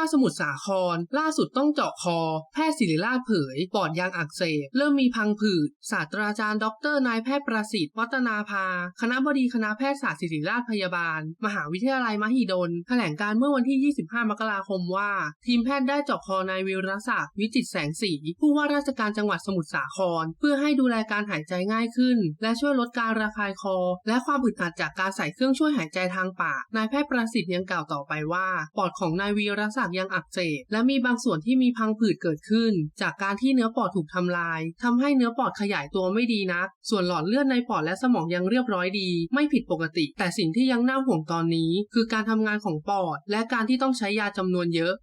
ว่าสมุทรสาคร ล่าสุดต้องเจาะคอ แพทย์ศิริราชเผย ปอดยางอักเสบ เริ่มมีพังผืด ศาสตราจารย์ดรนายแพทย์ประสิทธิ์วัฒนาภา คณะบดีคณะแพทยศาสตร์ศิริราชพยาบาล มหาวิทยาลัยมหิดล แถลงการเมื่อวันที่ 25 มกราคมว่า ทีมแพทย์ได้เจาะคอนายวิรศักดิ์วิจิตรแสงสี ผู้ว่าราชการจังหวัดสมุทรสาคร เพื่อให้ดูแลการหายใจง่ายขึ้น และช่วยลดการระคายคอ และความอึดอัดจากการใส่เครื่องช่วยหายใจทางปาก นายแพทย์ประสิทธิ์ยังกล่าวต่อไปว่า ปอดของนายวีรศักดิ์ยังอักเสบและมีบางส่วนที่มีพังผืดเกิดขึ้น จากการที่เนื้อปอดถูกทำลายทำให้เนื้อปอดขยายตัวไม่ดีนัก ส่วนหลอดเลือดในปอดและสมองยังเรียบร้อยดี ไม่ผิดปกติ แต่สิ่งที่ยังน่าห่วงตอนนี้ คือการทำงานของปอด และการที่ต้องใช้ยาจำนวนเยอะ